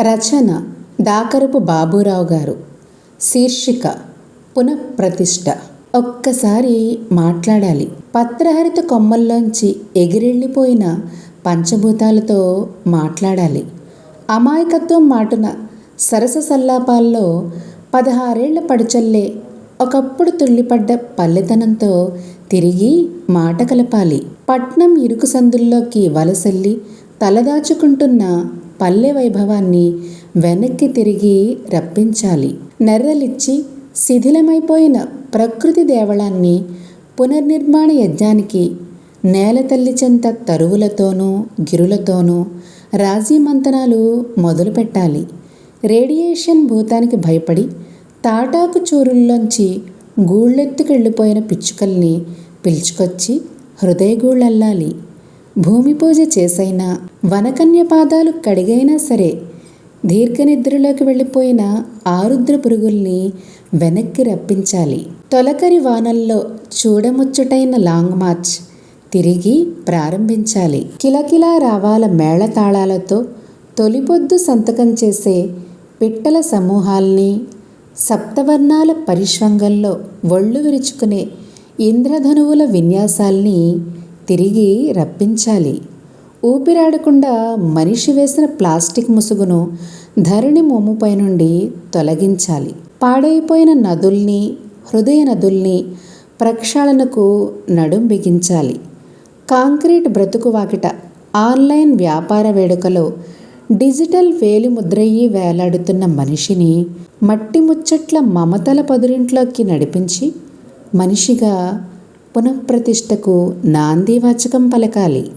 రచన దాకరపు బాబురావు గారు. శీర్షిక పునఃప్రతిష్ఠ. ఒక్కసారి మాట్లాడాలి. పత్రహరిత కొమ్మల్లోంచి ఎగిరెళ్ళిపోయిన పంచభూతాలతో మాట్లాడాలి. అమాయకత్వం మాటున సరస సల్లాపాల్లో పదహారేళ్ళ పడిచల్లే ఒకప్పుడు తుళ్ళిపడ్డ పల్లెతనంతో తిరిగి మాట కలపాలి. పట్నం ఇరుకు సందుల్లోకి వలసల్లి తలదాచుకుంటున్న పల్లె వైభవాన్ని వెనక్కి తిరిగి రప్పించాలి. నెర్రలిచ్చి శిథిలమైపోయిన ప్రకృతి దేవళాన్ని పునర్నిర్మాణ యజ్ఞానికి నేల తల్లి చెంత తరువులతోనూ గిరులతోనూ రాజీ మంతనాలు మొదలుపెట్టాలి రేడియేషన్ భూతానికి భయపడి తాటాకు చూరుల్లోంచి గూళ్ళెత్తుకెళ్ళిపోయిన పిచ్చుకల్ని పిలుచుకొచ్చి హృదయగూళ్ళల్లాలి. భూమి పూజ చేసైనా వనకన్య పాదాలు కడిగైనా సరే దీర్ఘనిద్రలోకి వెళ్ళిపోయిన ఆరుద్ర పురుగుల్ని వెనక్కి రప్పించాలి. తొలకరి వానల్లో చూడముచ్చుటైన లాంగ్ మార్చ్ తిరిగి ప్రారంభించాలి. కిలకిలా రావాల మేళతాళాలతో తొలిపొద్దు సంతకం చేసే పిట్టల సమూహాల్ని సప్తవర్ణాల పరిశ్వంగంలో ఒళ్ళు విరుచుకునే ఇంద్రధనువుల విన్యాసాల్ని తిరిగి రప్పించాలి. ఊపిరాడకుండా మనిషి వేసిన ప్లాస్టిక్ ముసుగును ధరణి మోముపై నుండి తొలగించాలి. పాడైపోయిన నదుల్ని హృదయ నదుల్ని ప్రక్షాళనకు నడుం బిగించాలి. కాంక్రీట్ బ్రతుకు వాకిట ఆన్లైన్ వ్యాపార వేడుకలో డిజిటల్ వేలిముద్రయ్యి వేలాడుతున్న మనిషిని మట్టి ముచ్చట్ల మమతల పదురింట్లోకి నడిపించి మనిషిగా పునఃప్రతిష్టకు నాందివాచకం పలకాలి.